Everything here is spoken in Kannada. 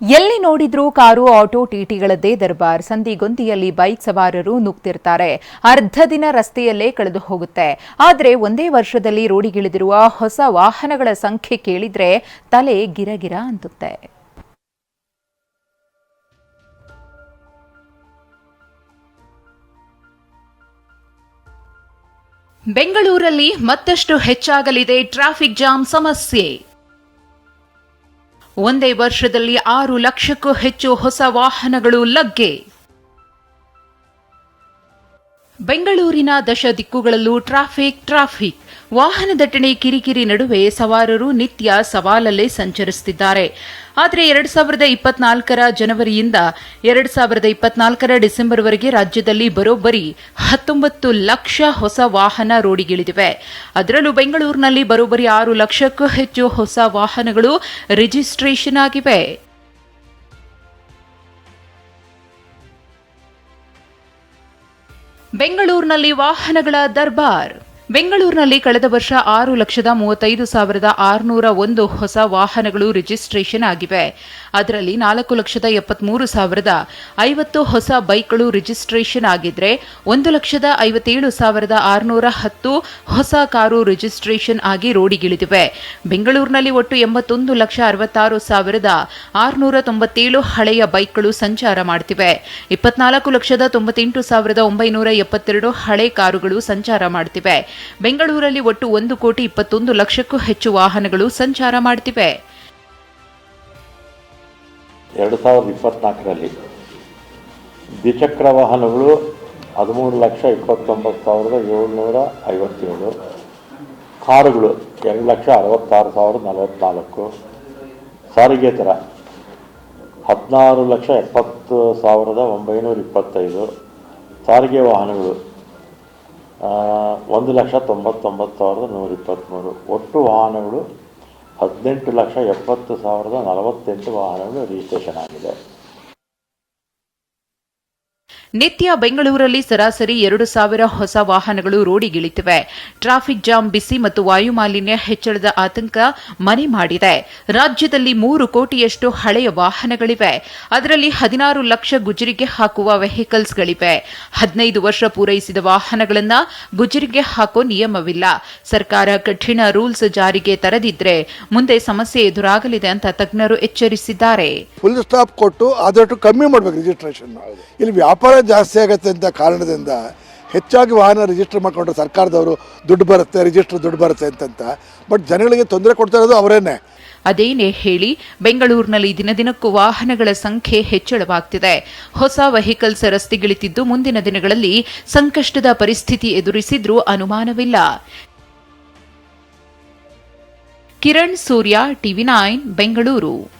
ಎಲ್ಲಿ ನೋಡಿದ್ರೂ ಕಾರು, ಆಟೋ, ಟಿಟಿಗಳದ್ದೇ ದರ್ಬಾರ್. ಸಂದಿಗೊಂದಿಯಲ್ಲಿ ಬೈಕ್ ಸವಾರರು ನುಗ್ತಿರ್ತಾರೆ. ಅರ್ಧ ದಿನ ರಸ್ತೆಯಲ್ಲೇ ಕಳೆದು ಹೋಗುತ್ತೆ. ಆದರೆ ಒಂದೇ ವರ್ಷದಲ್ಲಿ ರೋಡಿಗಿಳಿದಿರುವ ಹೊಸ ವಾಹನಗಳ ಸಂಖ್ಯೆ ಕೇಳಿದ್ರೆ ತಲೆ ಗಿರಗಿರ ಅಂತುತ್ತೆ ಬೆಂಗಳೂರಲ್ಲಿ ಮತ್ತಷ್ಟು ಹೆಚ್ಚಾಗಲಿದೆ ಟ್ರಾಫಿಕ್ ಜಾಮ್ ಸಮಸ್ಯೆ. ಒಂದೇ ವರ್ಷದಲ್ಲಿ ಆರು ಲಕ್ಷಕ್ಕೂ ಹೆಚ್ಚು ಹೊಸ ವಾಹನಗಳು ಲಗ್ಗೆ. ಬೆಂಗಳೂರಿನ ದಶ ದಿಕ್ಕುಗಳಲ್ಲೂ ಟ್ರಾಫಿಕ್ ಟ್ರಾಫಿಕ್. ವಾಹನ ದಟ್ಟಣೆ ಕಿರಿಕಿರಿ ನಡುವೆ ಸವಾರರು ನಿತ್ಯ ಸವಾಲಲ್ಲೇ ಸಂಚರಿಸುತ್ತಿದ್ದಾರೆ. ಆದರೆ ಎರಡು ಸಾವಿರದ ಇಪ್ಪತ್ನಾಲ್ಕರ ಜನವರಿಯಿಂದ ಎರಡು ಸಾವಿರದ ಇಪ್ಪತ್ನಾಲ್ಕರ ಡಿಸೆಂಬರ್ವರೆಗೆ ರಾಜ್ಯದಲ್ಲಿ ಬರೋಬ್ಬರಿ ಹತ್ತೊಂಬತ್ತು ಲಕ್ಷ ಹೊಸ ವಾಹನ ರೋಡಿಗಿಳಿದಿವೆ. ಅದರಲ್ಲೂ ಬೆಂಗಳೂರಿನಲ್ಲಿ ಬರೋಬ್ಬರಿ ಆರು ಲಕ್ಷಕ್ಕೂ ಹೆಚ್ಚು ಹೊಸ ವಾಹನಗಳು ರಿಜಿಸ್ಟ್ರೇಷನ್ ಆಗಿವೆ. ಬೆಂಗಳೂರಿನಲ್ಲಿ ವಾಹನಗಳ ದರ್ಬಾರ್. ಬೆಂಗಳೂರಿನಲ್ಲಿ ಕಳೆದ ವರ್ಷ ಆರು ಲಕ್ಷದ ಮೂವತ್ತೈದು ಸಾವಿರದ ಆರುನೂರ ಒಂದು ಹೊಸ ವಾಹನಗಳು ರಿಜಿಸ್ಟ್ರೇಷನ್ ಆಗಿವೆ. ಅದರಲ್ಲಿ ನಾಲ್ಕು ಲಕ್ಷದ ಎಪ್ಪತ್ಮೂರು ಸಾವಿರದ ಐವತ್ತು ಹೊಸ ಬೈಕ್ಗಳು ರಿಜಿಸ್ಟ್ರೇಷನ್ ಆಗಿದ್ರೆ ಒಂದು ಲಕ್ಷದ ಐವತ್ತೇಳು ಸಾವಿರದ ಆರುನೂರ ಹತ್ತು ಹೊಸ ಕಾರು ರಿಜಿಸ್ಟ್ರೇಷನ್ ಆಗಿ ರೋಡಿಗಿಳಿದಿವೆ ಬೆಂಗಳೂರಿನಲ್ಲಿ ಒಟ್ಟು ಎಂಬತ್ತೊಂದು ಲಕ್ಷ ಅರವತ್ತಾರು ಸಾವಿರದ ಆರುನೂರ ತೊಂಬತ್ತೇಳು ಹಳೆಯ ಬೈಕ್ಗಳು ಸಂಚಾರ ಮಾಡ್ತಿವೆ. ಇಪ್ಪತ್ನಾಲ್ಕು ಲಕ್ಷದ ತೊಂಬತ್ತೆಂಟು ಸಾವಿರದ ಒಂಬೈನೂರ ಎಪ್ಪತ್ತೆರಡು ಹಳೆ ಕಾರುಗಳು ಸಂಚಾರ ಮಾಡ್ತಿವೆ. ಬೆಂಗಳೂರಲ್ಲಿ ಒಟ್ಟು ಒಂದು ಕೋಟಿ ಇಪ್ಪತ್ತೊಂದು ಲಕ್ಷಕ್ಕೂ ಹೆಚ್ಚು ವಾಹನಗಳು ಸಂಚಾರ ಮಾಡುತ್ತಿವೆ ಎರಡು ಸಾವಿರದ ಇಪ್ಪತ್ನಾಲ್ಕರಲ್ಲಿ ದ್ವಿಚಕ್ರ ವಾಹನಗಳು ಹದಿಮೂರು ಲಕ್ಷ ಇಪ್ಪತ್ತೊಂಬತ್ತು ಸಾವಿರದ ಏಳ್ನೂರ ಐವತ್ತೇಳು, ಕಾರುಗಳು ಎರಡು ಲಕ್ಷ ಅರವತ್ತಾರು ಸಾವಿರದ ನಲವತ್ತ್ನಾಲ್ಕು ಸಾರಿಗೆ ದರ ಹದಿನಾರು ಲಕ್ಷ ಎಪ್ಪತ್ತು ಸಾವಿರದ ಒಂಬೈನೂರ ಇಪ್ಪತ್ತೈದು, ಸಾರಿಗೆ ವಾಹನಗಳು ಒಂದು ಲಕ್ಷ ತೊಂಬತ್ತೊಂಬತ್ತು ಸಾವಿರದ ನೂರ ಇಪ್ಪತ್ತ್ಮೂರು. ಒಟ್ಟು ವಾಹನಗಳು ಹದಿನೆಂಟು ಲಕ್ಷ ಎಪ್ಪತ್ತು ಸಾವಿರದ ನಲವತ್ತೆಂಟು ವಾಹನಗಳು ರಿಜಿಸ್ಟ್ರೇಷನ್ ಆಗಿದೆ. ನಿತ್ಯ ಬೆಂಗಳೂರಲ್ಲಿ ಸರಾಸರಿ ಎರಡು ಸಾವಿರ ಹೊಸ ವಾಹನಗಳು ರೋಡಿಗಿಳಿತಿವೆ ಟ್ರಾಫಿಕ್ ಜಾಮ್ ಬಿಸಿ ಮತ್ತು ವಾಯುಮಾಲಿನ್ಯ ಹೆಚ್ಚಳದ ಆತಂಕ ಮನೆ ಮಾಡಿದೆ. ರಾಜ್ಯದಲ್ಲಿ ಮೂರು ಕೋಟಿಯಷ್ಟು ಹಳೆಯ ವಾಹನಗಳಿವೆ. ಅದರಲ್ಲಿ ಹದಿನಾರು ಲಕ್ಷ ಗುಜರಿಗೆ ಹಾಕುವ ವೆಹಿಕಲ್ಸ್ಗಳಿವೆ. ಹದಿನೈದು ವರ್ಷ ಪೂರೈಸಿದ ವಾಹನಗಳನ್ನು ಗುಜರಿಗೆ ಹಾಕೋ ನಿಯಮವಿಲ್ಲ. ಸರ್ಕಾರ ಕಠಿಣ ರೂಲ್ಸ್ ಜಾರಿಗೆ ತರದಿದ್ರೆ ಮುಂದೆ ಸಮಸ್ಯೆ ಎದುರಾಗಲಿದೆ ಅಂತ ತಜ್ಞರು ಎಚ್ಚರಿಸಿದ್ದಾರೆ. ಫುಲ್ ಸ್ಟಾಪ್ ಕೊಟ್ಟು ಆದಷ್ಟು ಕಮ್ಮಿ ಮಾಡಬೇಕು ರಿಜಿಸ್ಟ್ರೇಷನ್ ಇಲ್ಲಿ ವ್ಯಾಪಾರ ಜಾಸ್ತಿ ಆಗುತ್ತೆ ಅಂತ ಕಾರಣದಿಂದ ಹೆಚ್ಚಾಗಿ ವಾಹನ ರಿಜಿಸ್ಟರ್ ಮಾಡಿಕೊಂಡ್ರೆ ಸರ್ಕಾರದವರು ದುಡ್ಡು ಬರುತ್ತೆ ರಿಜಿಸ್ಟರ್ ದುಡ್ಡು ಬರುತ್ತೆ ಅಂತಂತ. ಬಟ್ ಜನಗಳಿಗೆ ತೊಂದರೆ ಕೊಡ್ತಾ ಇರೋದು ಅವರೇನೆ. ಅದೇನೇ ಹೇಳಿ, ಬೆಂಗಳೂರಿನಲ್ಲಿ ದಿನದಿನಕ್ಕೂ ವಾಹನಗಳ ಸಂಖ್ಯೆ ಹೆಚ್ಚಳವಾಗ್ತಿದೆ. ಹೊಸ ವೆಹಿಕಲ್ಸ್ ರಸ್ತೆಗಿಳಿತಿದ್ದು ಮುಂದಿನ ದಿನಗಳಲ್ಲಿ ಸಂಕಷ್ಟದ ಪರಿಸ್ಥಿತಿ ಎದುರಿಸಿದ್ರೂ ಅನುಮಾನವಿಲ್ಲ. Kiran Surya, TV nine, Bengaluru.